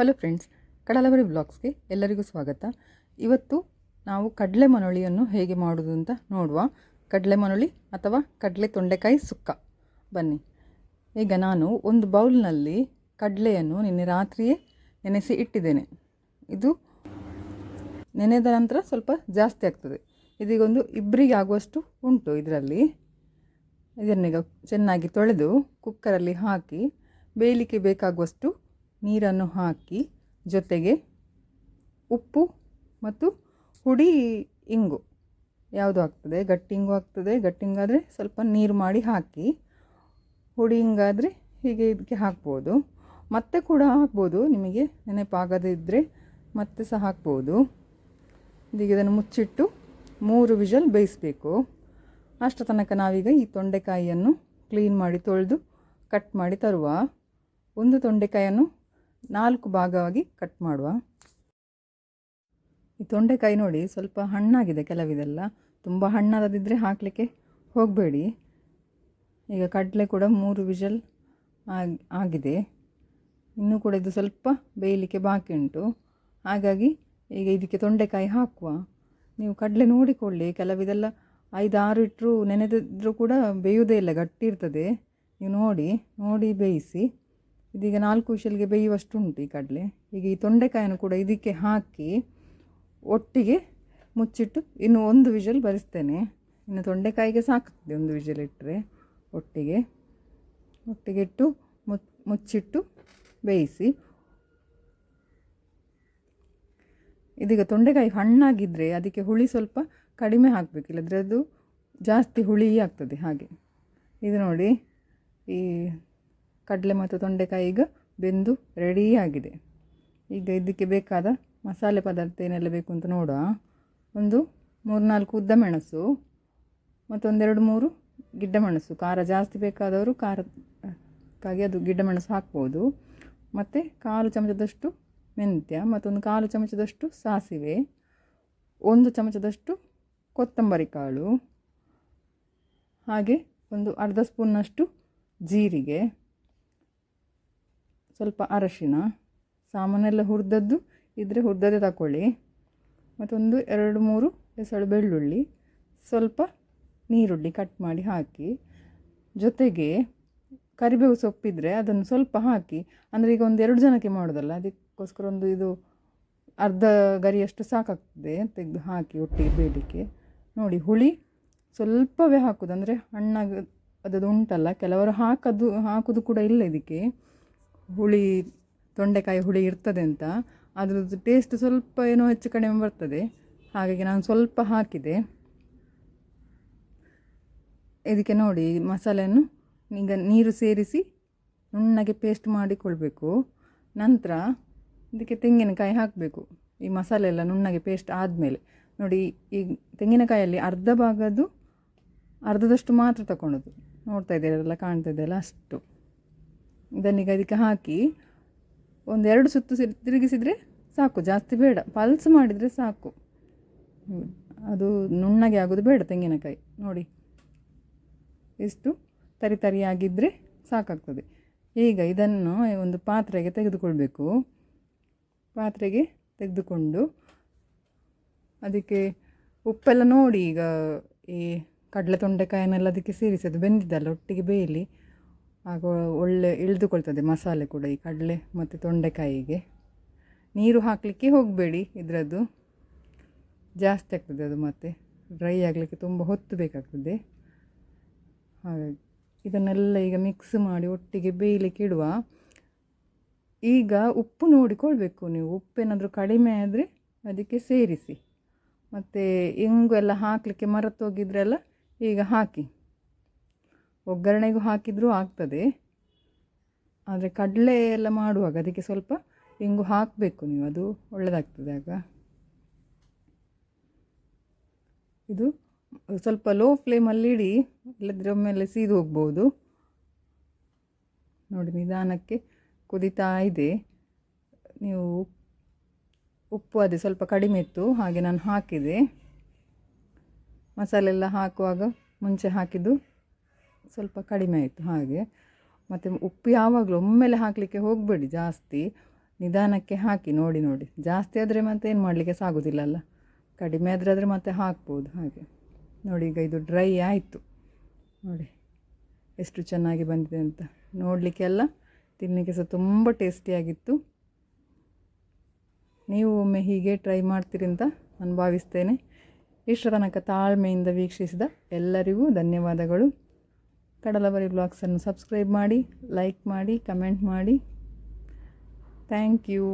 Hello friends ಕಡಲವರಿ ಬ್ಲಾಗ್ಸ್ಗೆ ಎಲ್ಲರಿಗೂ ಸ್ವಾಗತ. ಇವತ್ತು ನಾವು ಕಡಲೆ ಮನೊಳಿಯನ್ನು ಹೇಗೆ ಮಾಡೋದು ಅಂತ ನೋಡುವ. ಕಡಲೆ ಮನೊಳಿ ಅಥವಾ ಕಡಲೆ ತೊಂಡೆಕಾಯಿ ಸುಕ್ಕ. ಬನ್ನಿ. ಈಗ ನಾನು ಒಂದು ಬೌಲ್ನಲ್ಲಿ ಕಡಲೆಯನ್ನು ನಿನ್ನೆ ರಾತ್ರಿಯೇ ನೆನೆಸಿ ಇಟ್ಟಿದ್ದೇನೆ. ಇದು ನೆನೆದ ನಂತರ ಸ್ವಲ್ಪ ಜಾಸ್ತಿ ಆಗ್ತದೆ. ಇದೀಗೊಂದು ಇಬ್ಬರಿಗೆ ಆಗುವಷ್ಟು ಉಂಟು ಇದರಲ್ಲಿ. ಇದನ್ನೀಗ ಚೆನ್ನಾಗಿ ತೊಳೆದು ಕುಕ್ಕರಲ್ಲಿ ಹಾಕಿ ಬೇಯಲಿಕ್ಕೆ ಬೇಕಾಗುವಷ್ಟು ನೀರನ್ನು ಹಾಕಿ ಜೊತೆಗೆ ಉಪ್ಪು ಮತ್ತು ಹುಡಿ ಇಂಗು ಯಾವುದು ಆಗ್ತದೆ? ಗಟ್ಟಿ ಇಂಗು ಆಗ್ತದೆ. ಗಟ್ಟಿ ಇಂಗಾದರೆ ಸ್ವಲ್ಪ ನೀರು ಮಾಡಿ ಹಾಕಿ. ಹುಡಿ ಹಿಂಗಾದರೆ ಹೀಗೆ ಇದಕ್ಕೆ ಹಾಕ್ಬೋದು. ಮತ್ತೆ ಕೂಡ ಹಾಕ್ಬೋದು. ನಿಮಗೆ ನೆನಪಾಗದಿದ್ದರೆ ಮತ್ತೆ ಸಹ ಹಾಕ್ಬೋದು. ಇದೀಗ ಇದನ್ನು ಮುಚ್ಚಿಟ್ಟು ಮೂರು ವಿಷಲ್ ಬೇಯಿಸಬೇಕು. ಅಷ್ಟು ತನಕ ನಾವೀಗ ಈ ತೊಂಡೆಕಾಯಿಯನ್ನು ಕ್ಲೀನ್ ಮಾಡಿ ತೊಳೆದು ಕಟ್ ಮಾಡಿ ತರುವ. ಒಂದು ತೊಂಡೆಕಾಯನ್ನು ನಾಲ್ಕು ಭಾಗವಾಗಿ ಕಟ್ ಮಾಡುವ. ಈ ತೊಂಡೆಕಾಯಿ ನೋಡಿ, ಸ್ವಲ್ಪ ಹಣ್ಣಾಗಿದೆ ಕೆಲವಿದೆಲ್ಲ. ತುಂಬ ಹಣ್ಣಾದದಿದ್ದರೆ ಹಾಕಲಿಕ್ಕೆ ಹೋಗಬೇಡಿ. ಈಗ ಕಡಲೆ ಕೂಡ ಮೂರು ಆಗಿ, ಆಗಿದೆ. ಇನ್ನೂ ಕೂಡ ಇದು ಸ್ವಲ್ಪ ಬೇಯಲಿಕ್ಕೆ ಬಾಕಿ ಉಂಟು. ಹಾಗಾಗಿ ಈಗ ಇದಕ್ಕೆ ತೊಂಡೆಕಾಯಿ ಹಾಕುವ. ನೀವು ಕಡಲೆ ನೋಡಿಕೊಳ್ಳಿ, ಕೆಲವಿದೆಲ್ಲ ಐದಾರು ಇಟ್ಟರು ನೆನೆದಿದ್ರೂ ಕೂಡ ಬೇಯುವುದೇ ಇಲ್ಲ, ಗಟ್ಟಿ ಇರ್ತದೆ. ನೀವು ನೋಡಿ ನೋಡಿ ಬೇಯಿಸಿ. ಇದೀಗ ನಾಲ್ಕು ವಿಷಲ್ಗೆ ಬೇಯುವಷ್ಟು ಉಂಟು ಈ ಕಡಲೆ. ಈಗ ಈ ತೊಂಡೆಕಾಯನ್ನು ಕೂಡ ಇದಕ್ಕೆ ಹಾಕಿ ಒಟ್ಟಿಗೆ ಮುಚ್ಚಿಟ್ಟು ಇನ್ನು ಒಂದು ವಿಷಲ್ ಬರಿಸ್ತೇನೆ. ಇನ್ನು ತೊಂಡೆಕಾಯಿಗೆ ಸಾಕಾಗ್ತದೆ ಒಂದು ವಿಷಲ್ ಇಟ್ಟರೆ ಒಟ್ಟಿಗೆ. ಒಟ್ಟಿಗೆ ಇಟ್ಟು ಮುಚ್ಚಿಟ್ಟು ಬೇಯಿಸಿ. ಇದೀಗ ತೊಂಡೆಕಾಯಿ ಹಣ್ಣಾಗಿದ್ದರೆ ಅದಕ್ಕೆ ಹುಳಿ ಸ್ವಲ್ಪ ಕಡಿಮೆ ಹಾಕಬೇಕು, ಇಲ್ಲದ್ರೆ ಅದು ಜಾಸ್ತಿ ಹುಳಿ ಆಗ್ತದೆ ಹಾಗೆ. ಇದು ನೋಡಿ ಈ ಕಡಲೆ ಮತ್ತು ತೊಂಡೆಕಾಯಿ ಈಗ ಬೆಂದು ರೆಡಿ ಆಗಿದೆ. ಈಗ ಇದಕ್ಕೆ ಬೇಕಾದ ಮಸಾಲೆ ಪದಾರ್ಥ ಏನೆಲ್ಲ ಬೇಕು ಅಂತ ನೋಡುವ. ಒಂದು ಮೂರು ನಾಲ್ಕು ಉದ್ದ ಮೆಣಸು, ಮತ್ತೊಂದೆರಡು ಮೂರು ಗಿಡ್ಡ ಮೆಣಸು. ಖಾರ ಜಾಸ್ತಿ ಬೇಕಾದವರು ಖಾರಕ್ಕಾಗಿ ಅದು ಗಿಡ್ಡ ಮೆಣಸು ಹಾಕ್ಬೋದು. ಮತ್ತು ಕಾಲು ಚಮಚದಷ್ಟು ಮೆಂತ್ಯ, ಮತ್ತೊಂದು ಕಾಲು ಚಮಚದಷ್ಟು ಸಾಸಿವೆ, ಒಂದು ಚಮಚದಷ್ಟು ಕೊತ್ತಂಬರಿ ಕಾಳು, ಹಾಗೆ ಒಂದು ಅರ್ಧ ಸ್ಪೂನ್ನಷ್ಟು ಜೀರಿಗೆ. ಸ್ವಲ್ಪ ಅರಶಿನ ಸಾಮಾನೆಲ್ಲ ಹುರಿದದ್ದು ಇದ್ದರೆ ಹುರಿದದ್ದೇ ತಗೊಳ್ಳಿ ಮತ್ತೊಂದು ಎರಡು ಮೂರು ಎಸಳು ಬೆಳ್ಳುಳ್ಳಿ, ಸ್ವಲ್ಪ ನೀರುಳ್ಳಿ ಕಟ್ ಮಾಡಿ ಹಾಕಿ. ಜೊತೆಗೆ ಕರಿಬೇವು ಸೊಪ್ಪಿದ್ರೆ ಅದನ್ನು ಸ್ವಲ್ಪ ಹಾಕಿ, ಅಂದರೆ ಈಗ ಒಂದು ಎರಡು ಜನಕ್ಕೆ ಮಾಡೋದಲ್ಲ, ಅದಕ್ಕೋಸ್ಕರ ಒಂದು ಇದು ಅರ್ಧ ಗರಿಯಷ್ಟು ಸಾಕಾಗ್ತದೆ ತೆಗೆದು ಹಾಕಿ ಒಟ್ಟಿಗೆ ಬೇಡಿಕೆ ನೋಡಿ, ಹುಳಿ ಸ್ವಲ್ಪವೇ ಹಾಕೋದು, ಅಂದರೆ ಹಣ್ಣಾಗ ಅದದು ಉಂಟಲ್ಲ, ಕೆಲವರು ಹಾಕೋದು ಹಾಕೋದು ಕೂಡ ಇಲ್ಲ ಇದಕ್ಕೆ. ಹುಳಿ, ತೊಂಡೆಕಾಯಿ ಹುಳಿ ಇರ್ತದೆ ಅಂತ. ಅದರದ್ದು ಟೇಸ್ಟ್ ಸ್ವಲ್ಪ ಏನೋ ಹೆಚ್ಚು ಕಡಿಮೆ ಬರ್ತದೆ. ಹಾಗಾಗಿ ನಾನು ಸ್ವಲ್ಪ ಹಾಕಿದೆ. ಇದಕ್ಕೆ ನೋಡಿ, ಮಸಾಲೆಯನ್ನು ಈಗ ನೀರು ಸೇರಿಸಿ ನುಣ್ಣಗೆ ಪೇಸ್ಟ್ ಮಾಡಿಕೊಳ್ಬೇಕು. ನಂತರ ಇದಕ್ಕೆ ತೆಂಗಿನಕಾಯಿ ಹಾಕಬೇಕು. ಈ ಮಸಾಲೆ ಎಲ್ಲ ನುಣ್ಣಗೆ ಪೇಸ್ಟ್ ಆದಮೇಲೆ. ನೋಡಿ, ಈ ತೆಂಗಿನಕಾಯಲ್ಲಿ ಅರ್ಧ ಭಾಗದ್ದು ಅರ್ಧದಷ್ಟು ಮಾತ್ರ ತಗೊಳ್ಳೋದು ನೋಡ್ತಾ ಇದ್ದೀರಲ್ಲ ಕಾಣ್ತಾ ಇದೆಯಲ್ಲ ಅಷ್ಟು. ಇದನ್ನೀಗ ಅದಕ್ಕೆ ಹಾಕಿ ಒಂದೆರಡು ಸುತ್ತು ತಿರುಗಿಸಿದರೆ ಸಾಕು. ಜಾಸ್ತಿ ಬೇಡ. ಪಲ್ಸ್ ಮಾಡಿದರೆ ಸಾಕು. ಅದು ನುಣ್ಣಗೆ ಆಗೋದು ಬೇಡ ತೆಂಗಿನಕಾಯಿ. ನೋಡಿ. ಇಷ್ಟು ತರಿ ತರಿಯಾಗಿದ್ದರೆ ಸಾಕಾಗ್ತದೆ. ಈಗ ಇದನ್ನು ಒಂದು ಪಾತ್ರೆಗೆ ತೆಗೆದುಕೊಳ್ಬೇಕು. ಪಾತ್ರೆಗೆ ತೆಗೆದುಕೊಂಡು ಅದಕ್ಕೆ ಉಪ್ಪೆಲ್ಲ ನೋಡಿ. ಈಗ ಈ ಕಡಲೆ ತೊಂಡೆಕಾಯನ್ನೆಲ್ಲ ಅದಕ್ಕೆ ಸೇರಿಸಿ ಅದು ಬೆಂದಿದ್ದಲ್ಲ, ಒಟ್ಟಿಗೆ ಬೇಯಲಿ. ಆಗ ಒಳ್ಳೆ ಇಳಿದುಕೊಳ್ತದೆ ಮಸಾಲೆ ಕೂಡ ಈ ಕಡಲೆ ಮತ್ತು ತೊಂಡೆಕಾಯಿಗೆ. ನೀರು ಹಾಕಲಿಕ್ಕೆ ಹೋಗಬೇಡಿ ಇದರದ್ದು. ಜಾಸ್ತಿ ಆಗ್ತದೆ ಅದು ಮತ್ತು. ಡ್ರೈ ಆಗಲಿಕ್ಕೆ ತುಂಬ ಹೊತ್ತು ಬೇಕಾಗ್ತದೆ. ಹಾಗಾಗಿ ಇದನ್ನೆಲ್ಲ ಈಗ ಮಿಕ್ಸ್ ಮಾಡಿ ಒಟ್ಟಿಗೆ ಬೇಯಲಿಕ್ಕೆ ಇಡುವ. ಈಗ ಉಪ್ಪು ನೋಡಿಕೊಳ್ಬೇಕು ನೀವು. ಉಪ್ಪೇನಾದರೂ ಕಡಿಮೆ ಆದರೆ ಅದಕ್ಕೆ ಸೇರಿಸಿ. ಮತ್ತು ಇಂಗು ಎಲ್ಲ ಹಾಕಲಿಕ್ಕೆ ಮರೆತೋಗಿದ್ರೆಲ್ಲ ಈಗ ಹಾಕಿ. ಒಗ್ಗರಣೆಗೂ ಹಾಕಿದರೂ ಆಗ್ತದೆ. ಆದರೆ ಕಡಲೆ ಎಲ್ಲ ಮಾಡುವಾಗ ಅದಕ್ಕೆ ಸ್ವಲ್ಪ ಇಂಗು ಹಾಕಬೇಕು ನೀವು, ಅದು ಒಳ್ಳೆಯದಾಗ್ತದೆ ಆಗ. ಇದು ಸ್ವಲ್ಪ ಲೋ ಫ್ಲೇಮಲ್ಲಿ ಇಡಿ ಇಲ್ಲದ್ರೆ ಒಮ್ಮೆಲೆ ಸೀದು ಹೋಗ್ಬೋದು. ನೋಡಿ, ನಿಧಾನಕ್ಕೆ ಕುದಿತಾ ಇದೆ. ನೀವು ಉಪ್ಪು ಅದೇ ಸ್ವಲ್ಪ ಕಡಿಮೆ ಇತ್ತು, ಹಾಗೆ ನಾನು ಹಾಕಿದೆ. ಮಸಾಲೆ ಎಲ್ಲ ಹಾಕುವಾಗ ಮುಂಚೆ ಹಾಕಿದ್ದು ಸ್ವಲ್ಪ ಕಡಿಮೆ ಆಯಿತು ಹಾಗೆ. ಮತ್ತು ಉಪ್ಪು ಯಾವಾಗಲೂ ಒಮ್ಮೆಲೆ ಹಾಕಲಿಕ್ಕೆ ಹೋಗಬೇಡಿ ಜಾಸ್ತಿ. ನಿಧಾನಕ್ಕೆ ಹಾಕಿ ನೋಡಿ ನೋಡಿ. ಜಾಸ್ತಿ ಆದರೆ ಮತ್ತೆ ಏನು ಮಾಡಲಿಕ್ಕೆ ಸಾಗೋದಿಲ್ಲಲ್ಲ ಕಡಿಮೆ ಆದರೆ ಆದರೆ ಮತ್ತೆ ಹಾಕ್ಬೋದು ಹಾಗೆ. ನೋಡಿ ಈಗ ಇದು ಡ್ರೈ ಆಯಿತು. ನೋಡಿ ಎಷ್ಟು ಚೆನ್ನಾಗಿ ಬಂದಿದೆ ಅಂತ. ನೋಡಲಿಕ್ಕೆಲ್ಲ ತಿನ್ನಲಿಕ್ಕೆ ಸಹ ತುಂಬ ಟೇಸ್ಟಿಯಾಗಿತ್ತು ನೀವು ಒಮ್ಮೆ ಹೀಗೆ ಟ್ರೈ ಮಾಡ್ತೀರಿ ಅಂತ ನಾನು ಭಾವಿಸ್ತೇನೆ. ಇಷ್ಟರ ತನಕ ತಾಳ್ಮೆಯಿಂದ ವೀಕ್ಷಿಸಿದ ಎಲ್ಲರಿಗೂ ಧನ್ಯವಾದಗಳು. ಕಡಲಬರಿ ಬ್ಲಾಗ್ಸನ್ನು ಸಬ್ಸ್ಕ್ರೈಬ್ ಮಾಡಿ ಲೈಕ್ ಮಾಡಿ ಕಮೆಂಟ್ ಮಾಡಿ. Thank you